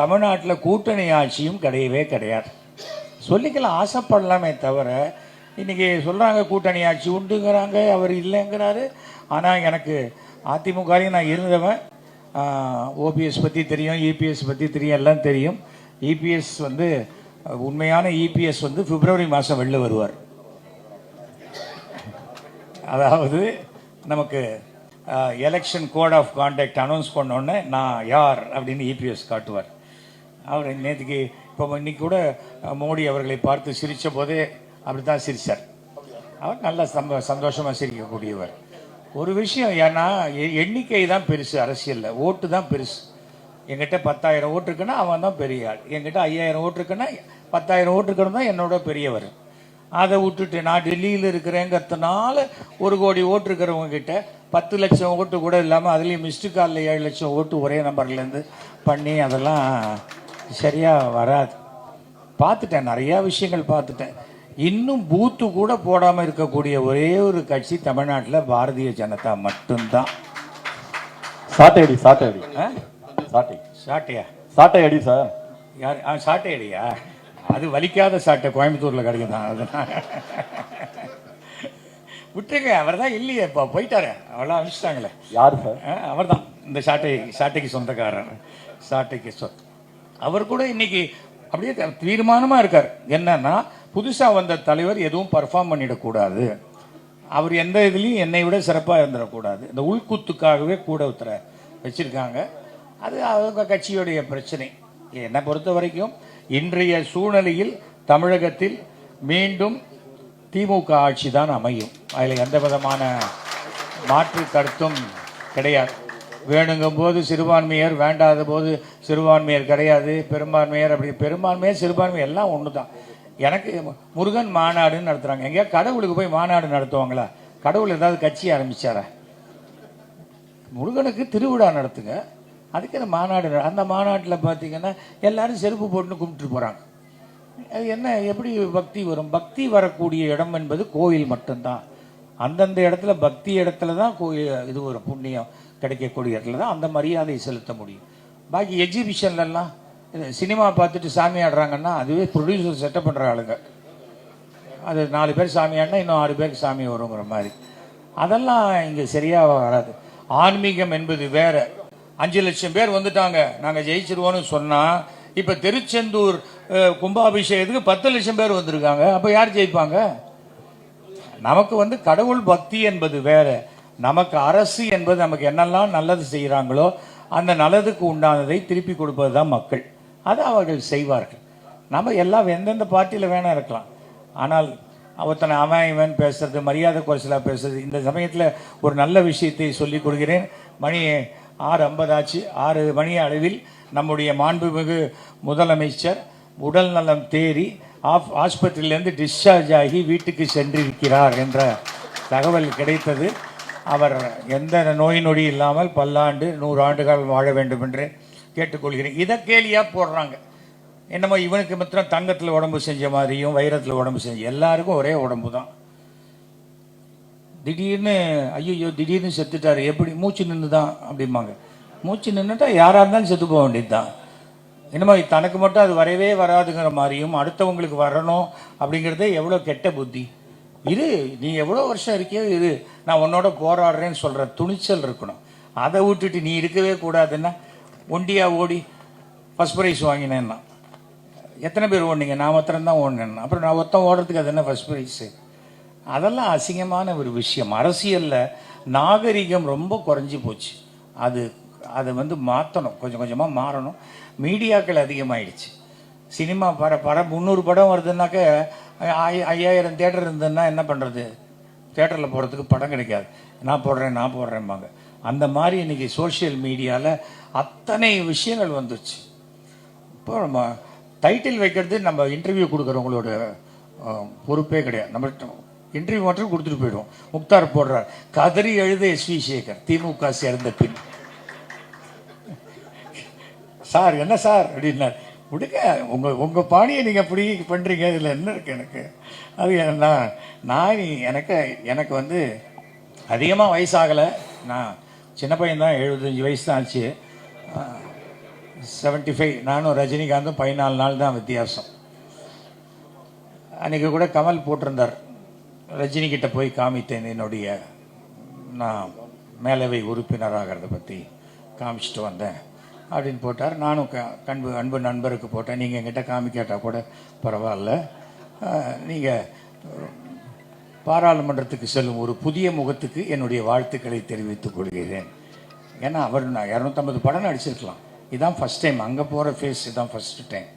தமிழ்நாட்டில் கூட்டணி ஆட்சியும் கிடையவே கிடையாது. சொல்லிக்கலாம் ஆசைப்படலாமே தவிர இன்னைக்கு சொல்கிறாங்க கூட்டணி ஆட்சி உண்டுங்கிறாங்க அவர் இல்லைங்கிறாரு. ஆனால் எனக்கு அதிமுகலையும் நான் இருந்தவன். ஓபிஎஸ் பற்றி தெரியும் இபிஎஸ் பற்றி தெரியும் எல்லாம் தெரியும். இபிஎஸ் வந்து உண்மையான இபிஎஸ் வந்து பிப்ரவரி மாதம் வெளில வருவார். அதாவது நமக்கு election code of contact announce பண்ணோடனே நான் யார் அப்படின்னு இபிஎஸ் காட்டுவார். அவர் நேற்றுக்கு இப்போ இன்னைக்கு கூட மோடி அவர்களை பார்த்து சிரித்த போதே அப்படி தான் சிரித்தார் அவர் நல்லா சம்ப சந்தோஷமாக சிரிக்கக்கூடியவர். ஒரு விஷயம் ஏன்னா எ- எண்ணிக்கை தான் பெருசு அரசியலில். ஓட்டு தான் பெருசு. என்கிட்ட பத்தாயிரம் ஓட்டு இருக்குன்னா அவன் தான் பெரிய ஆள். என்கிட்ட ஐயாயிரம் ஓட்டு இருக்குன்னா பத்தாயிரம் ஓட்டு இருக்கணும் தான் என்னோட பெரியவர். அதை விட்டுட்டு நான் டெல்லியில் இருக்கிறேங்கிறதுனால ஒரு கோடி ஓட்டு இருக்கிறவங்க கிட்ட பத்து லட்சம் ஓட்டு கூட இல்லாமல் அதுலேயும் மிஸ்டு காலில் ஏழு லட்சம் ஓட்டு ஒரே நம்பர்லேருந்து பண்ணி அதெல்லாம் சரியாக வராது. பார்த்துட்டேன் நிறையா விஷயங்கள் பார்த்துட்டேன். இன்னும் பூத்து கூட போடாமல் இருக்கக்கூடிய ஒரே ஒரு கட்சி தமிழ்நாட்டில் பாரதிய ஜனதா மட்டும்தான். சாட்டை அடி சாட்டை அடி? சாட்டை. சாட்டையா? சாட்டை அடி சார். யார்? ஆ சாட்டை அடியா அது வலிக்காத சாட்டை கோயம்புத்தூரில் கிடைக்கும் தான் அது விட்டுருங்க அவர் தான் இல்லையே. இப்போ போயிட்டாரு. அவ்வளோ அனுப்பிச்சிட்டாங்களே. யாரு சார்? அவர் தான் இந்த சாட்டை சாட்டைக்கு சொந்தக்காரர். சாட்டைக்கு சொ அவர் கூட இன்னைக்கு அப்படியே தீர்மானமாக தீர்மானமா இருக்கார். என்னன்னா புதுசா வந்த தலைவர் எதுவும் பர்ஃபார்ம் பண்ணிடக்கூடாது. அவர் எந்த இதுலேயும் என்னை விட சிறப்பாக இருந்துடக்கூடாது. இந்த உள்குத்துக்காகவே கூட ஒருத்தரை வச்சிருக்காங்க. அது அவங்க கட்சியுடைய பிரச்சனை. என்னை பொறுத்த வரைக்கும் இன்றைய சூழ்நிலையில் தமிழகத்தில் மீண்டும் திமுக ஆட்சி தான் அமையும். அதில் எந்த விதமான மாற்று கருத்தும் கிடையாது. வேணுங்கும் போது சிறுபான்மையர் வேண்டாத போது சிறுபான்மையர் கிடையாது பெரும்பான்மையர் அப்படி பெரும்பான்மையர் சிறுபான்மையர் எல்லாம் ஒன்று தான் எனக்கு முருகன் மாநாடுன்னு நடத்துகிறாங்க எங்கேயா கடவுளுக்கு போய் மாநாடு நடத்துவாங்களா? கடவுள் ஏதாவது கட்சி ஆரம்பிச்சாரா? முருகனுக்கு திருவிழா நடத்துங்க. அதுக்கு அந்த மாநாடு அந்த மாநாட்டில் பார்த்தீங்கன்னா எல்லாரும் செருப்பு போட்டுன்னு கும்பிட்டு போகிறாங்க அது என்ன எப்படி பக்தி வரும்? பக்தி வரக்கூடிய இடம் என்பது கோயில் மட்டும்தான். அந்தந்த இடத்துல பக்தி இடத்துல தான் கோயில் இது ஒரு புண்ணியம் கிடைக்கக்கூடிய இடத்துல தான் அந்த மரியாதை செலுத்த முடியும். பாக்கி எக்ஸிபிஷன்லலாம் சினிமா பார்த்துட்டு சாமி ஆடுறாங்கன்னா அதுவே ப்ரொடியூசர் செட்டப் பண்ணுற ஆளுங்க. அது நாலு பேர் சாமி ஆடினா இன்னும் ஆறு பேருக்கு சாமி வருங்கிற மாதிரி. அதெல்லாம் இங்கே சரியாக வராது. ஆன்மீகம் என்பது வேற. அஞ்சு லட்சம் பேர் வந்துட்டாங்க. நாங்கள் ஜெயிச்சிருவோம்னு சொன்னால் இப்போ திருச்செந்தூர் கும்பாபிஷேகத்துக்கு பத்து லட்சம் பேர் வந்திருக்காங்க. அப்போ யார் ஜெயிப்பாங்க? நமக்கு வந்து கடவுள் பக்தி என்பது வேற. நமக்கு அரசு என்பது நமக்கு என்னெல்லாம் நல்லது செய்கிறாங்களோ அந்த நல்லதுக்கு உண்டானதை திருப்பி கொடுப்பது தான் மக்கள். அதை அவர்கள் செய்வார்கள். நம்ம எல்லாம் எந்தெந்த பார்ட்டியில் வேணா இருக்கலாம். ஆனால் ஒருத்தனை அவன் இவன் பேசுறது மரியாதை குறைச்சலாக பேசுறது இந்த சமயத்தில் ஒரு நல்ல விஷயத்தை சொல்லிக் கொடுக்கிறேன். மணி ஆறு ஐம்பது ஆச்சு ஆறு மணி அளவில் நம்முடைய மாண்புமிகு முதலமைச்சர் உடல் நலம் தேறி ஆஃப் ஆஸ்பத்திரியிலேருந்து டிஸ்சார்ஜ் ஆகி வீட்டுக்கு சென்றிருக்கிறார் என்ற தகவல் கிடைத்தது. அவர் எந்த நோய் நொடி இல்லாமல் பல்லாண்டு நூறு ஆண்டுகள் வாழ வேண்டும் என்று கேட்டுக்கொள்கிறேன். இதை கேலியாக போடுறாங்க. என்னமோ இவனுக்கு மாத்திரம் தங்கத்தில் உடம்பு செஞ்ச மாதிரியும் வைரத்தில் உடம்பு செஞ்ச எல்லாருக்கும் ஒரே உடம்பு தான் திடீர்னு ஐயோ திடீர்னு செத்துட்டாரு. எப்படி? மூச்சு நின்று தான் அப்படிம்பாங்க. மூச்சு நின்றுட்டா யாராக இருந்தாலும் செத்து போக வேண்டியது தான் என்னமோ தனக்கு மட்டும் அது வரவே வராதுங்கிற மாதிரியும் அடுத்தவங்களுக்கு வரணும் அப்படிங்கிறதே எவ்வளோ கெட்ட புத்தி. இரு நீ எவ்வளோ வருஷம் இருக்கியோ இரு. நான் உன்னோட போராடுறேன்னு சொல்கிற துணிச்சல் இருக்கணும். அதை விட்டுட்டு நீ இருக்கவே கூடாதுன்னா ஒண்டியா ஓடி ஃபஸ்ட் ப்ரைஸ் வாங்கினேன்னா. எத்தனை பேர் ஓடுனீங்க? நான் மாத்திரம்தான் ஓடினேன் அப்புறம் நான் ஒருத்தன் ஓடுறதுக்கு அது என்ன ஃபர்ஸ்ட் ப்ரைஸு அதெல்லாம் அசிங்கமான ஒரு விஷயம். அரசியலில் நாகரிகம் ரொம்ப குறைஞ்சி போச்சு. அது அதை வந்து மாற்றணும் கொஞ்சம் கொஞ்சமாக மாறணும். மீடியாக்கள் அதிகமாகிடுச்சு சினிமா பட பர முந்நூறு படம் வருதுன்னாக்க ஐ- ஐயாயிரம் தேட்டர் இருந்ததுன்னா என்ன பண்ணுறது தேட்டரில் போகிறதுக்கு படம் கிடைக்காது. நான் போடுறேன் நான் போடுறேன்பாங்க அந்த மாதிரி இன்னைக்கு சோஷியல் மீடியாவில் அத்தனை விஷயங்கள் வந்துச்சு. இப்போ நம்ம டைட்டில் வைக்கிறது நம்ம இன்டர்வியூ கொடுக்குறவங்களோட பொறுப்பே கிடையாது. நம்ம இன்டர்வியூ மட்டும் கொடுத்துட்டு போயிடுவோம். முக்தார் போடுறார். கதறி எழுத எஸ் வி சேகர் திமுக சேர்ந்த பின். சார் என்ன சார்? அப்படின்னார். விடுங்க உங்கள் உங்கள் பாணியை நீங்கள் இப்படி பண்ணுறீங்க இதில் என்ன இருக்குது எனக்கு? அது நான் நான் எனக்கு எனக்கு வந்து அதிகமாக வயசாகலை. நான் சின்ன பையன் தான் எழுபத்தஞ்சி வயசு தான் ஆச்சு. செவன்ட்டி ஃபைவ் நானும் ரஜினிகாந்தும் பதினாலு நாள் தான் வித்தியாசம். அன்றைக்கி கூட கமல் போட்டிருந்தார். ரஜினிகிட்ட போய் காமித்தேன் என்னுடைய நான் மேலவை உறுப்பினராகிறத பற்றி காமிச்சிட்டு வந்தேன். அப்படின்னு போட்டார். நானும் க கண்பு அன்பு நண்பருக்கு போட்டேன். நீங்கள் என்கிட்ட காமிக்காட்டால் கூட பரவாயில்ல. நீங்கள் பாராளுமன்றத்துக்கு செல்லும் ஒரு புதிய முகத்துக்கு என்னுடைய வாழ்த்துக்களை தெரிவித்துக் கொள்கிறேன். ஏன்னா அவர் நான் இரநூத்தம்பது படம் நடிச்சிருக்கலாம். இதான் ஃபஸ்ட் டைம் அங்கே போகிற ஃபேஸ் இதுதான் ஃபஸ்ட்டு டைம்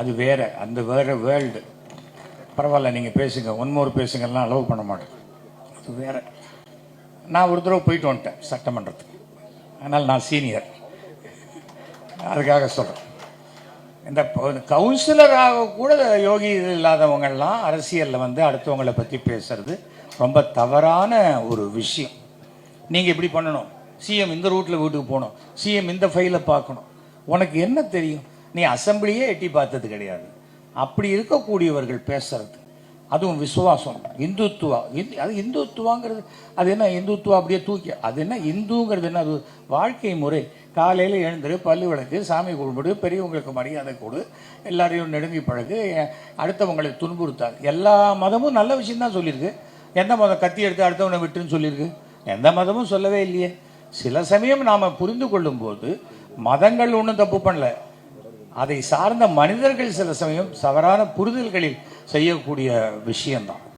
அது வேற. அந்த வேறு வேர்ல்டு பரவாயில்ல நீங்கள் பேசுங்க. ஒன்மோர் பேசுங்கலாம் அலோவ் பண்ண மாட்டேன். அது வேற. நான் ஒரு தடவை போயிட்டு வந்துட்டேன் சட்டமன்றத்துக்கு. அதனால் நான் சீனியர் அதுக்காக சொல்கிறேன் இந்த கவுன்சிலராக கூட யோகி இல்லாதவங்கெல்லாம் அரசியலில் வந்து அடுத்தவங்களை பற்றி பேசுறது ரொம்ப தவறான ஒரு விஷயம். நீங்கள் இப்படி பண்ணணும். சிஎம் இந்த ரூட்டில் வீட்டுக்கு போகணும். சிஎம் இந்த ஃபைலை பார்க்கணும். உனக்கு என்ன தெரியும்? நீ அசம்பிளியே எட்டி பார்த்தது கிடையாது. அப்படி இருக்கக்கூடியவர்கள் பேசுறது. அதுவும் விசுவாசம். இந்துத்துவா. இந்து- அது இந்துத்துவாங்கிறது அது என்ன இந்துத்துவா அப்படியே தூக்கி அது என்ன இந்துங்கிறது என்ன? அது வாழ்க்கை முறை. காலையில் எழுந்துரு பல்லு விளக்கு சாமி கும்பிடு பெரியவங்களுக்கு மரியாதை கொடு எல்லாரையும் நெருங்கி பழகு அடுத்தவங்களை துன்புறுத்தாது. எல்லா மதமும் நல்ல விஷயம் தான் சொல்லியிருக்கு. எந்த மதம் கத்தி எடுத்து அடுத்தவனை விட்டுன்னு சொல்லியிருக்கு? எந்த மதமும் சொல்லவே இல்லையே. சில சமயம் நாம் புரிந்து கொள்ளும்போது மதங்கள் ஒன்றும் தப்பு பண்ணல. அதை சார்ந்த மனிதர்கள் சில சமயம் தவறான புரிதல்களில் செய்யக்கூடிய விஷயம்தான்